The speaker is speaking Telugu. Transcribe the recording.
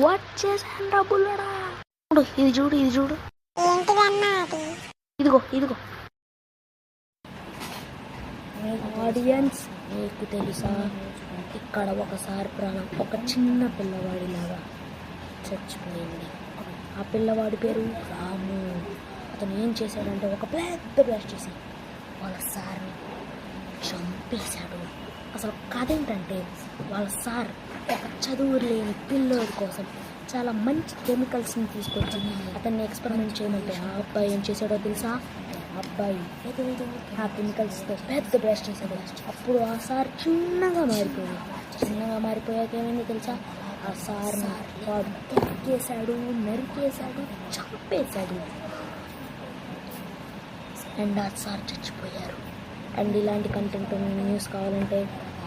వచ్చేసాను రా బుల్లడా చూడు ఇది చూడు ఇది చూడు ఇదిగో ఇదిగో ఆడియన్స్ మీకు తెలుసా ఇక్కడ ఒకసారి ప్రాణం ఒక చిన్న పిల్లవాడిలాగా చచ్చిపోయింది ఆ పిల్లవాడి పేరు రాము అతను ఏం చేశాడంటే ఒక పెద్ద బ్లాస్ట్ చేసి వాళ్ళ సార్ని చంపేశాడు అసలు కథ ఏంటంటే వాళ్ళ సార్ ఒక చదువు లేని పిల్లోడి కోసం చాలా మంచి కెమికల్స్ని తీసుకొచ్చి అతన్ని ఎక్స్పెరిమెంట్ చేయమంటే ఆ అబ్బాయి ఏం చేశాడో తెలుసా? అబ్బాయి ఆ కెమికల్స్తో పెద్ద బ్రష్ చేశాడు. అప్పుడు ఆ సార్ చిన్నగా మారిపోయింది చిన్నగా మారిపోయాక ఏమైంది తెలుసా? ఆ సార్ వాడు తొక్కేశాడు నరికేశాడు చంపేశాడు. అండ్ ఆ సార్ చచ్చిపోయారు. అండ్ ఇలాంటి కంటెంట్ న్యూస్ కావాలంటే